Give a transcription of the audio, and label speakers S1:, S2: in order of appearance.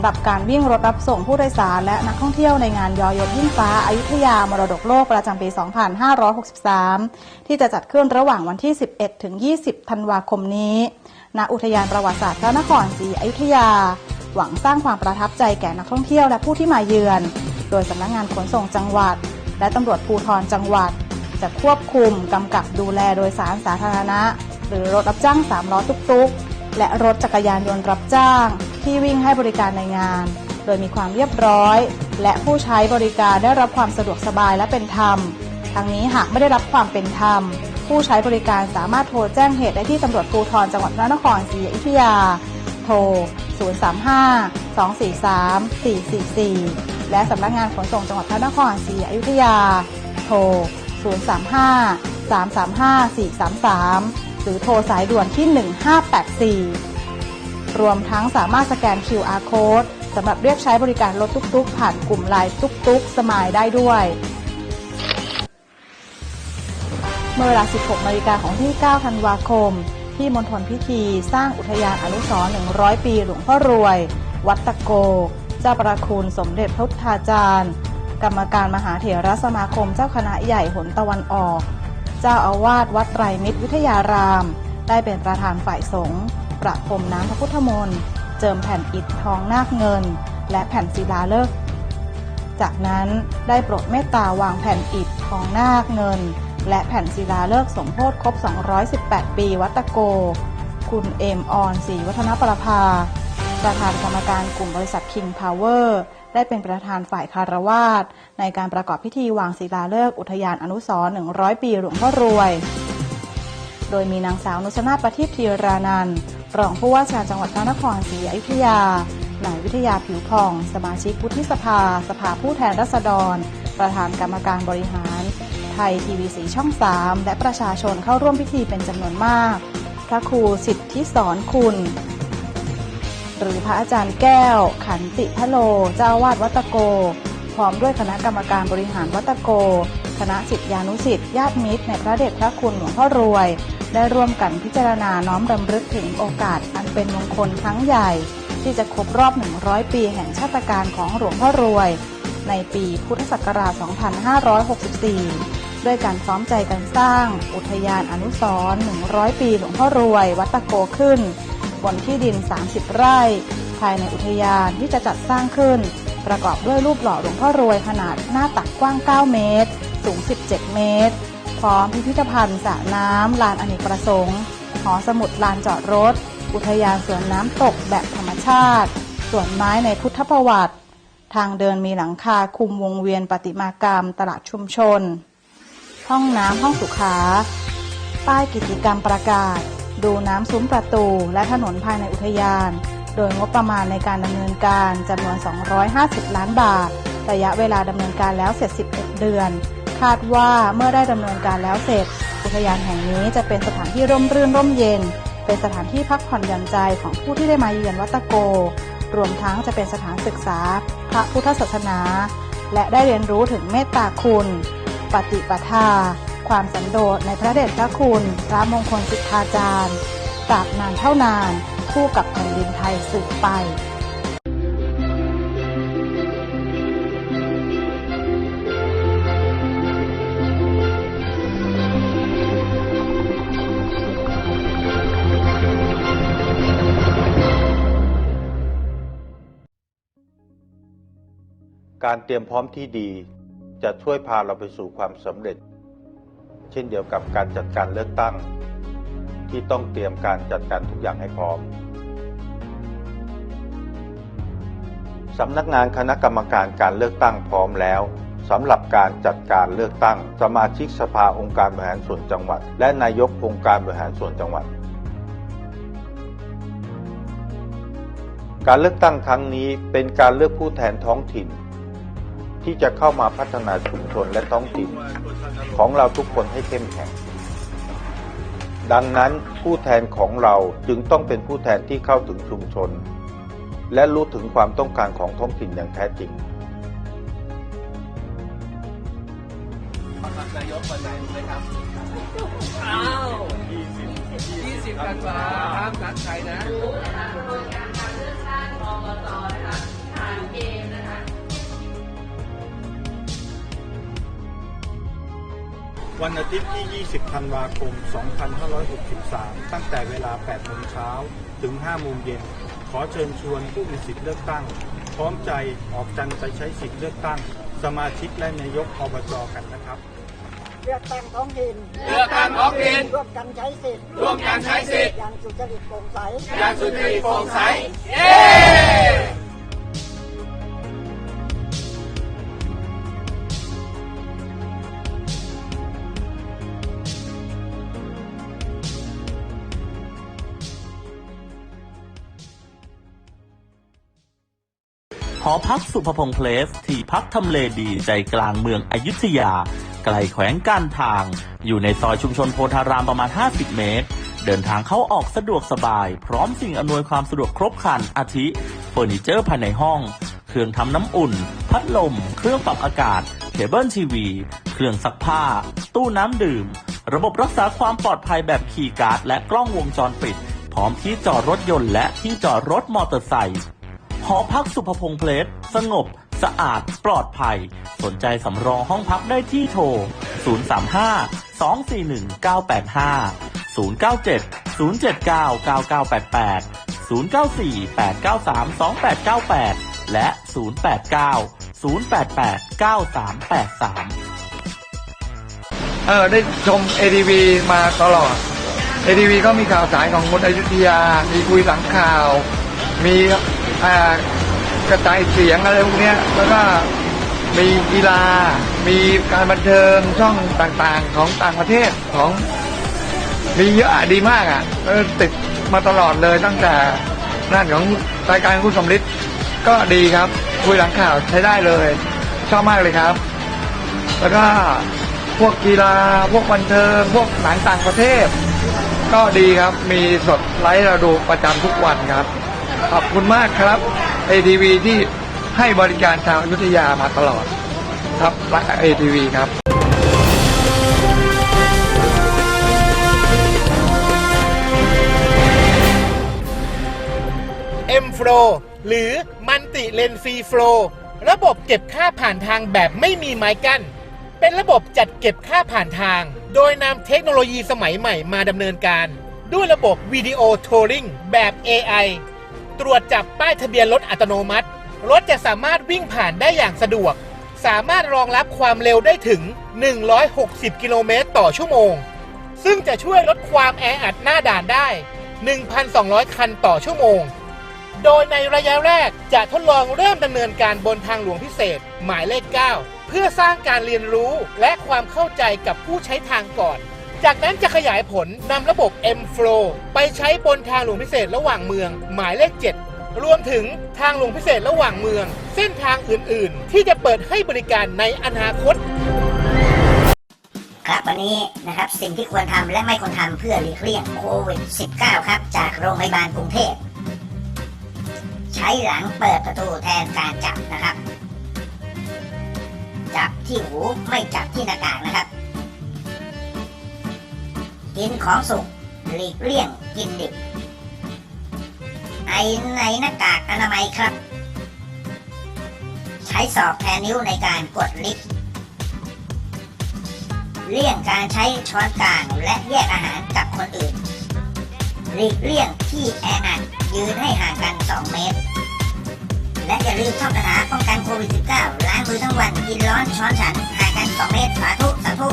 S1: สำหรับการวิ่งรถรับส่งผู้โดยสารและนักท่องเที่ยวในงานยอยศยิ่งฟ้าอายุทยามรดกโลกประจำปี 2563 ที่จะจัดขึ้นระหว่างวันที่ 11 ถึง 20 ธันวาคมนี้ ณ อุทยานประวัติศาสตร์พระนครศรีอยุธยา หวังสร้างความประทับใจแก่นักท่องเที่ยวและผู้ที่มาเยือน โดยสำนักงานขนส่งจังหวัด และตำรวจภูธรจังหวัด จะควบคุมกำกับดูแลโดยสารสาธารณะ หรือรถรับจ้างสามล้อตุ๊กๆ และรถจักรยานยนต์รับจ้าง ที่วิ่งให้บริการในงาน โดยมีความเรียบร้อย และผู้ใช้บริการได้รับความสะดวกสบายและเป็นธรรม ทั้งนี้หากไม่ได้รับความเป็นธรรม ผู้ใช้บริการสามารถโทรแจ้งเหตุได้ที่ตำรวจภูธรจังหวัดพระนครศรีอยุธยา โทร 035 243 444 และสำนักงานขนส่งจังหวัดพระนครศรีอยุธยา โทร 035 335 433 หรือโทรสายด่วนที่ 1584 รวมทั้งสามารถสแกน QR code สำหรับเรียกใช้บริการรถตุ๊กๆ ผ่านกลุ่มไลน์ตุ๊กๆ สมายได้ด้วย เมื่อเวลา 16นาฬิกาของที่ 9 ธันวาคม ที่มณฑลพิธีสร้างอุทยานอนุสรณ์100 ปีหลวงพ่อรวย วัดตะโก เจ้าประคุณสมเด็จพระพุทธาจารย์ กรรมการมหาเถรสมาคมเจ้าคณะใหญ่หนตะวันออก เจ้าอาวาสวัดไตรมิตรวิทยาราม ได้เป็นประธานฝ่ายสงฆ์ ประพรมน้ำพระพุทธมนต์เจิมแผ่นอิฐทองนาคเงิน และแผ่นศิลาฤกษ์จากนั้นได้โปรดเมตตาวางแผ่นอิฐทองนาคเงิน และแผ่นศิลาฤกษ์สมโพธิครบ 218 ปีวัตโก คุณเอมออนศรีวัฒนประภา ประธานกรรมการกลุ่มบริษัท King Power ได้เป็นประธานฝ่ายคารวาสในการประกอบพิธีวางศิลาฤกษ์อุทยานอนุสรณ์100 ปีหลวงพ่อรวย โดยมีนางสาวนุชนาประทีปธีรานันท์ รองผู้ว่าราชการจังหวัดพระนครศรีอยุธยานายวิทยาผิวผ่อง สมาชิกวุฒิสภา สภาผู้แทนราษฎร ประธานกรรมการบริหาร ไทยทีวีสีช่อง 3 และประชาชนเข้าร่วมพิธีเป็นจำนวนมาก พระครูสิทธิสอนคุณ หรือพระอาจารย์แก้ว ขันติพะโล เจ้าวาดวัตโก พร้อมด้วยคณะกรรมการบริหารวัตโก คณะสิทธิานุสิทธิญาติมิตรในพระเดชพระคุณหลวงพ่อรวย ได้ร่วมกันพิจารณาน้อมรำลึกถึงโอกาสอันเป็นมงคลครั้งใหญ่ ที่จะครบรอบ 100 ปีแห่งชาติการของหลวงพ่อรวย ในปีพุทธศักราช 2564 ด้วยการพร้อมใจกันสร้าง อุทยานอนุสรณ์100 ปีหลวงพ่อรวย วัดตะโกขึ้นบนที่ดิน 30 ไร่ ภายในอุทยานที่จะจัดสร้างขึ้น ประกอบด้วยรูปหล่อหลวงพ่อรวยขนาดหน้าตักกว้าง 9 เมตร สูง 17 เมตร พร้อมพิพิธภัณฑ์สระน้ำลานอเนกประสงค์ หอสมุดลานจอดรถ อุทยานสวนน้ำตกแบบธรรมชาติสวนไม้ในพุทธประวัติ ทางเดินมีหลังคาคุมวงเวียนประติมากรรมตลาดชุมชน ห้องน้ำห้องสุขา ป้ายกิจกรรมประกาศ ดูน้ำซุ้มประตูและถนนภายในอุทยาน โดยงบประมาณในการดำเนินการจำนวน 250 ล้านบาท ระยะเวลาดำเนินการแล้วเสร็จ 11 เดือน คาดว่าเมื่อได้ดำเนินการแล้วเสร็จ อุทยานแห่งนี้จะเป็นสถานที่ร่มรื่นร่มเย็น เป็นสถานที่พักผ่อนหย่อนใจของผู้ที่ได้มาเยือนวัดตะโก รวมทั้งจะเป็นสถานศึกษา พระพุทธศาสนา และได้เรียนรู้ถึงเมตตาคุณ ปฏิปทา ความสันโดษในพระเดชพระคุณพระมงคลสิทธาจารย์ตราบนานเท่านานคู่กับแผ่นดินไทยสืบไป
S2: การเตรียมพร้อมที่ดี จะช่วยพาเราไปสู่ความสำเร็จ เช่นเดียวกับการจัดการเลือกตั้ง ที่ต้องเตรียมการจัดการทุกอย่างให้พร้อมสำนักงานคณะกรรมการการเลือกตั้งพร้อมแล้วสำหรับการจัดการเลือกตั้ง สมาชิกสภาองค์การบริหารส่วนจังหวัด และนายกองค์การบริหารส่วนจังหวัด การเลือกตั้งครั้งนี้เป็นการเลือกผู้แทนท้องถิ่น ที่จะเข้ามาพัฒนาชุมชนและท้องถิ่นของเราทุกคนให้เข้มแข็ง ดังนั้นผู้แทนของเราจึงต้องเป็นผู้แทนที่เข้าถึงชุมชน และรู้ถึงความต้องการของท้องถิ่นอย่างแท้จริง
S3: นายกวันไหนรู้ไหมครับอ้าวยี่สิบยี่สิบธันวาห้ามนัดใครนะ
S4: วันอาทิตย์ที่ 20 ธันวาคม 2563 ตั้งแต่เวลา 8 โมงเช้า ถึง 5 โมงเย็น ขอเชิญชวนผู้มีสิทธิ์เลือกตั้ง พร้อมใจออกจันไปใช้สิทธิ์เลือกตั้ง สมาชิกและนายกอบจกันนะครับ
S5: เลือกตั้งท้องถิ่น
S3: เลือกตั้งท้องถิ่น
S5: ร่วมกันใช้สิทธิ์
S3: ร่วมกันใช้สิทธิ์
S5: อย่างสุจริตโปร่งใส
S3: อย่างสุจริตโปร่งใสเย้
S6: หอพักสุภพงษ์เพลส ที่พักทำเลดีใจกลางเมืองอยุธยา ไกลแขวงการทาง อยู่ในซอยชุมชนโพธารามประมาณ 50 เมตร เดินทางเข้าออกสะดวกสบาย พร้อมสิ่งอำนวยความสะดวกครบครันอาทิเฟอร์นิเจอร์ภายในห้อง เครื่องทำน้ำอุ่น พัดลม เครื่องปรับอากาศเคเบิลทีวี เครื่องซักผ้า ตู้น้ำดื่ม ระบบรักษาความปลอดภัยแบบคีย์การ์ด และกล้องวงจรปิด พร้อมที่จอดรถยนต์และที่จอดรถมอเตอร์ไซค์ อพักสุภพงษ์เพลสสงบ สะอาด ปลอดภัย สนใจสำรองห้องพักได้ที่โทร 035 241 985 097 079 9988 094 893 2898 และ 089 088 9383
S7: เออ ได้ชม ATV มาตลอด ATV ก็มีข่าวสารของคนอยุธยา มีคุยหลังข่าว มี กระจายเสียงอะไรพวกนี้แล้วก็มีกีฬา มีการบันเทิงช่องต่างๆของต่างประเทศของมีเยอะดีมากอะติดมาตลอดเลยตั้งแต่นั่นของรายการคุณสมฤทธิ์ก็ดีครับ คุยหลังข่าวใช้ได้เลย ชอบมากเลยครับ แล้วก็พวกกีฬาพวกบันเทิง พวกหนังต่างประเทศ ก็ดีครับมีสดไลฟ์เราดูประจำทุกวันครับ ขอบคุณมากครับ ATV ที่ให้บริการชาวอยุธยามาตลอด ครับรัก ATV ครับ
S8: M Flow หรือ Multi Lane Free Flow ระบบเก็บค่าผ่านทางแบบไม่มีไม้กั้น เป็นระบบจัดเก็บค่าผ่านทาง โดยนำเทคโนโลยีสมัยใหม่มาดำเนินการ ด้วยระบบวิดีโอโทรลิงแบบ AI ตรวจจับป้ายทะเบียนรถอัตโนมัติ รถจะสามารถวิ่งผ่านได้อย่างสะดวก สามารถรองรับความเร็วได้ถึง 160 กิโลเมตรต่อชั่วโมง ซึ่งจะช่วยลดความแออัดหน้าด่านได้ 1,200 คันต่อชั่วโมง โดยในระยะแรกจะทดลองเริ่มดำเนินการบนทางหลวงพิเศษ หมายเลข 9 เพื่อสร้างการเรียนรู้และความเข้าใจกับผู้ใช้ทางก่อน จากนั้นจะขยายผลนำระบบ M Flow ไปใช้บนทางหลวงพิเศษระหว่างเมือง หมายเลข 7 รวมถึงทางหลวงพิเศษระหว่างเมือง เส้นทางอื่นๆ ที่จะเปิดให้บริการในอนาคต
S9: ครับวันนี้นะครับสิ่งที่ควรทำและไม่ควรทำเพื่อหลีกเลี่ยงโควิด -19 ครับ จากโรงพยาบาลกรุงเทพ ใช้หลังเปิดประตูแทนการจับนะครับ จับที่หูไม่จับที่หน้ากากนะครับ กินของสุกหลีกเลี่ยงกินดิบ ไอในหน้ากากอนามัยครับ ใช้ศอกแทนนิ้วในการกดลิฟต์เลี่ยงการใช้ช้อนกลางและแยกอาหารกับคนอื่น หลีกเลี่ยงที่แออัดยืนให้ห่างกัน 2 เมตร และอย่าลืมท่องคาถาป้องกันโควิด -19 ล้างมือทั้งวันกินร้อนช้อนฉันห่างกัน 2 เมตรสาธุสาธุ